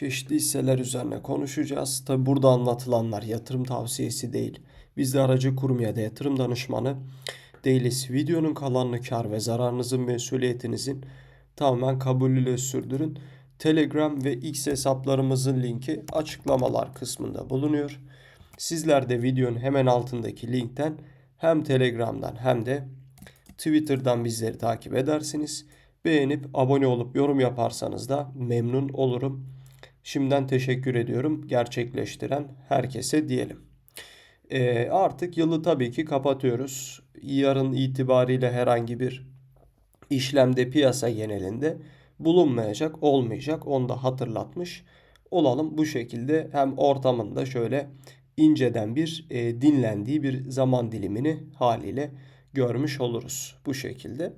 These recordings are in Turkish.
Çeşitli hisseler üzerine konuşacağız. Tabi burada anlatılanlar yatırım tavsiyesi değil. Biz de aracı kurum ya da yatırım danışmanı değiliz. Videonun kalanını kar ve zararınızın mesuliyetinizin tamamen kabulüyle sürdürün. Telegram ve X hesaplarımızın linki açıklamalar kısmında bulunuyor. Sizler de videonun hemen altındaki linkten hem Telegram'dan hem de Twitter'dan bizleri takip edersiniz. Beğenip abone olup yorum yaparsanız da memnun olurum. Şimdiden teşekkür ediyorum gerçekleştiren herkese diyelim. Ee, artık yılı tabii ki kapatıyoruz. Yarın itibariyle herhangi bir işlemde piyasa genelinde bulunmayacak, olmayacak. Onu da hatırlatmış olalım. Bu şekilde hem ortamında şöyle inceden bir e, dinlendiği bir zaman dilimini haliyle görmüş oluruz bu şekilde.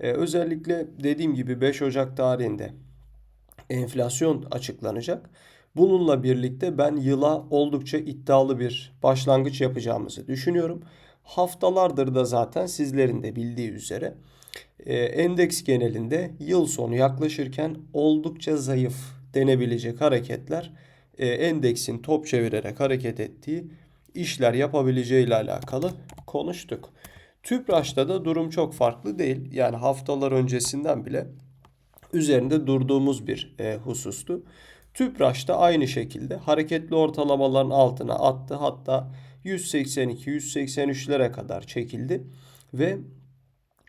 E, özellikle dediğim gibi 5 Ocak tarihinde enflasyon açıklanacak. Bununla birlikte ben yıla oldukça iddialı bir başlangıç yapacağımızı düşünüyorum. Haftalardır da zaten sizlerin de bildiği üzere e, endeks genelinde yıl sonu yaklaşırken oldukça zayıf denebilecek hareketler e, endeksin top çevirerek hareket ettiği işler yapabileceği ile alakalı konuştuk. Tüpraş'ta da durum çok farklı değil. Yani haftalar öncesinden bile üzerinde durduğumuz bir e, husustu. Tüpraş'ta aynı şekilde hareketli ortalamaların altına attı. Hatta 182-183'lere kadar çekildi ve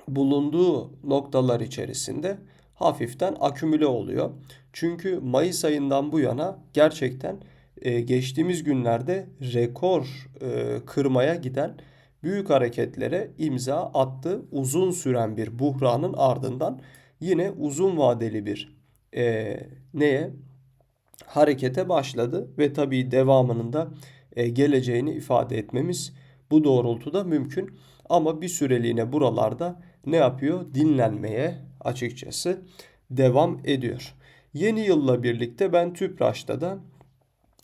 bulunduğu noktalar içerisinde hafiften akümüle oluyor. Çünkü Mayıs ayından bu yana gerçekten e, geçtiğimiz günlerde rekor e, kırmaya giden büyük hareketlere imza attı. Uzun süren bir buhranın ardından yine uzun vadeli bir e, neye harekete başladı ve tabii devamının da e, geleceğini ifade etmemiz bu doğrultuda mümkün. Ama bir süreliğine buralarda ne yapıyor? Dinlenmeye açıkçası devam ediyor. Yeni yılla birlikte ben Tüpraş'ta da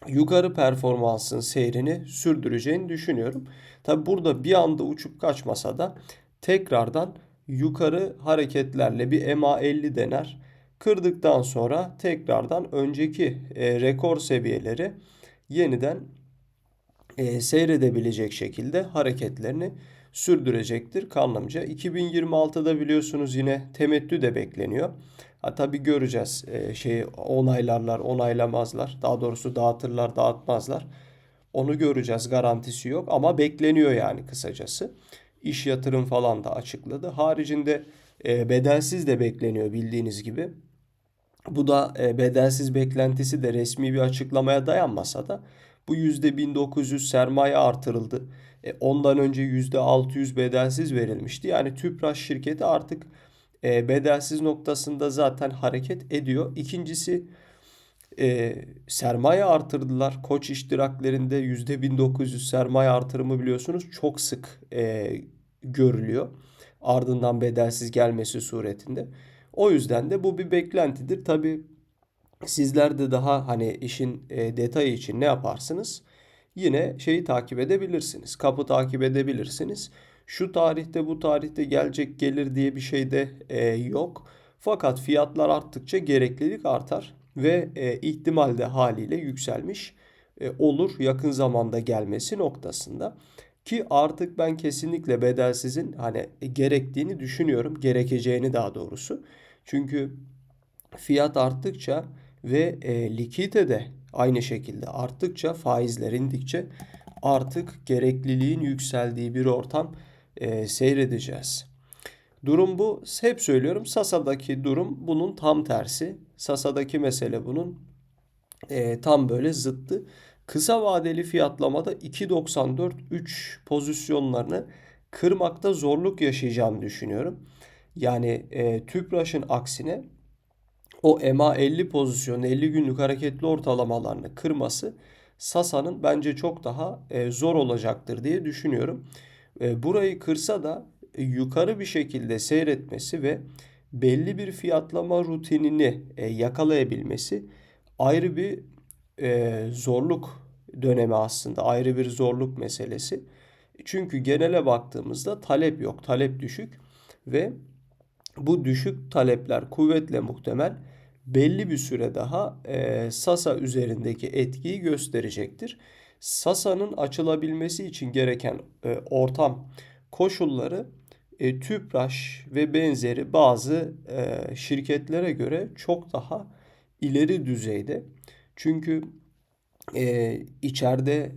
yukarı performansın seyrini sürdüreceğini düşünüyorum. Tabi burada bir anda uçup kaçmasa da tekrardan yukarı hareketlerle bir MA50 dener. Kırdıktan sonra tekrardan önceki e, rekor seviyeleri yeniden e, seyredebilecek şekilde hareketlerini sürdürecektir kanlımca. 2026'da biliyorsunuz yine temettü de bekleniyor. Ha, tabii göreceğiz e, şeyi onaylarlar onaylamazlar. Daha doğrusu dağıtırlar dağıtmazlar. Onu göreceğiz garantisi yok ama bekleniyor yani kısacası. İş yatırım falan da açıkladı. Haricinde e, bedelsiz de bekleniyor bildiğiniz gibi. Bu da e, bedelsiz beklentisi de resmi bir açıklamaya dayanmasa da bu %1900 sermaye artırıldı. E, ondan önce %600 bedelsiz verilmişti. Yani Tüpraş şirketi artık bedelsiz noktasında zaten hareket ediyor. İkincisi e, sermaye artırdılar. Koç iştiraklerinde %1900 sermaye artırımı biliyorsunuz çok sık e, görülüyor. Ardından bedelsiz gelmesi suretinde. O yüzden de bu bir beklentidir. Tabi sizler de daha hani işin e, detayı için ne yaparsınız? Yine şeyi takip edebilirsiniz. Kapı takip edebilirsiniz. Şu tarihte bu tarihte gelecek gelir diye bir şey de e, yok. Fakat fiyatlar arttıkça gereklilik artar ve e, ihtimal de haliyle yükselmiş e, olur yakın zamanda gelmesi noktasında. Ki artık ben kesinlikle bedelsizin hani gerektiğini düşünüyorum. Gerekeceğini daha doğrusu. Çünkü fiyat arttıkça ve e, likite de aynı şekilde arttıkça faizler indikçe artık gerekliliğin yükseldiği bir ortam e, seyredeceğiz. Durum bu. Hep söylüyorum Sasa'daki durum bunun tam tersi. Sasa'daki mesele bunun e, tam böyle zıttı. Kısa vadeli fiyatlamada 2.94-3 pozisyonlarını kırmakta zorluk yaşayacağını düşünüyorum. Yani e, TÜPRAŞ'ın aksine o EMA 50 pozisyonu 50 günlük hareketli ortalamalarını kırması Sasa'nın bence çok daha e, zor olacaktır diye düşünüyorum. E, burayı kırsa da yukarı bir şekilde seyretmesi ve belli bir fiyatlama rutinini e, yakalayabilmesi ayrı bir e, zorluk dönemi aslında ayrı bir zorluk meselesi. Çünkü genele baktığımızda talep yok, talep düşük ve bu düşük talepler kuvvetle muhtemel belli bir süre daha e, Sasa üzerindeki etkiyi gösterecektir. Sasa'nın açılabilmesi için gereken e, ortam koşulları e, Tüpraş ve benzeri bazı e, şirketlere göre çok daha ileri düzeyde. Çünkü e, içeride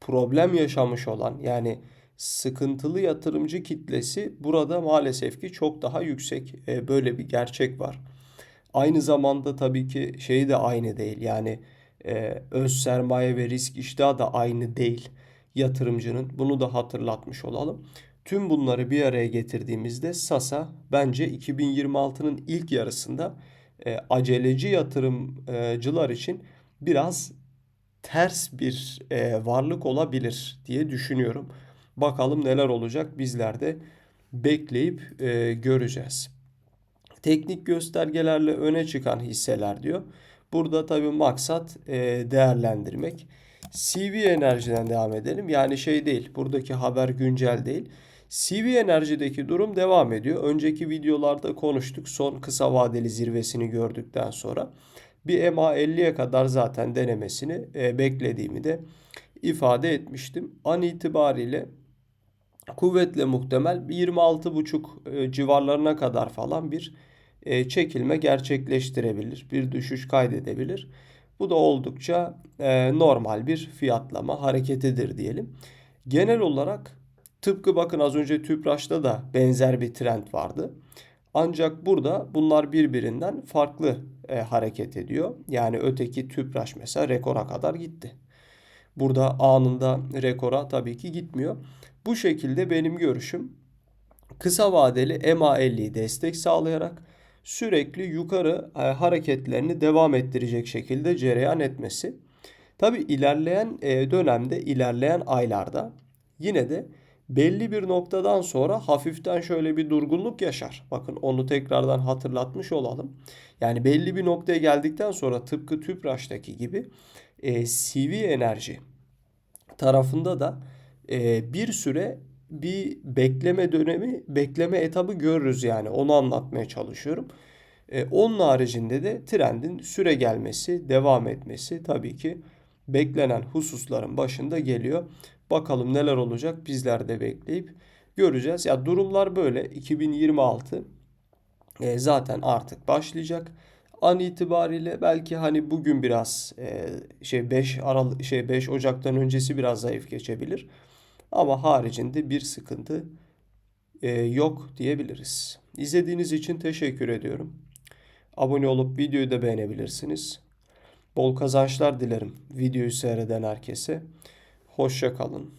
problem yaşamış olan yani sıkıntılı yatırımcı kitlesi burada maalesef ki çok daha yüksek. E, böyle bir gerçek var. Aynı zamanda tabii ki şey de aynı değil. Yani e, öz sermaye ve risk iştahı da aynı değil yatırımcının. Bunu da hatırlatmış olalım. Tüm bunları bir araya getirdiğimizde Sasa bence 2026'nın ilk yarısında e, aceleci yatırımcılar için biraz ters bir e, varlık olabilir diye düşünüyorum. Bakalım neler olacak bizler de bekleyip e, göreceğiz. Teknik göstergelerle öne çıkan hisseler diyor. Burada tabii maksat e, değerlendirmek. CV Enerji'den devam edelim. Yani şey değil, buradaki haber güncel değil. CV Enerji'deki durum devam ediyor. Önceki videolarda konuştuk. Son kısa vadeli zirvesini gördükten sonra bir MA50'ye kadar zaten denemesini e, beklediğimi de ifade etmiştim. An itibariyle kuvvetle muhtemel 26,5 e, civarlarına kadar falan bir e, çekilme gerçekleştirebilir. Bir düşüş kaydedebilir. Bu da oldukça normal bir fiyatlama hareketidir diyelim. Genel olarak tıpkı bakın az önce Tüpraş'ta da benzer bir trend vardı. Ancak burada bunlar birbirinden farklı e, hareket ediyor. Yani öteki Tüpraş mesela rekora kadar gitti. Burada anında rekora tabii ki gitmiyor. Bu şekilde benim görüşüm kısa vadeli MA50'yi destek sağlayarak sürekli yukarı e, hareketlerini devam ettirecek şekilde cereyan etmesi. Tabi ilerleyen e, dönemde, ilerleyen aylarda yine de belli bir noktadan sonra hafiften şöyle bir durgunluk yaşar. Bakın onu tekrardan hatırlatmış olalım. Yani belli bir noktaya geldikten sonra tıpkı Tüpraş'taki gibi e, CV enerji tarafında da e, bir süre bir bekleme dönemi, bekleme etabı görürüz yani. Onu anlatmaya çalışıyorum. E, onun haricinde de trendin süre gelmesi, devam etmesi tabii ki beklenen hususların başında geliyor. Bakalım neler olacak bizler de bekleyip göreceğiz. Ya durumlar böyle. 2026 e, zaten artık başlayacak. An itibariyle belki hani bugün biraz e, şey 5 Aralık şey 5 Ocak'tan öncesi biraz zayıf geçebilir. Ama haricinde bir sıkıntı e, yok diyebiliriz. İzlediğiniz için teşekkür ediyorum. Abone olup videoyu da beğenebilirsiniz. Bol kazançlar dilerim videoyu seyreden herkese. Hoşça kalın.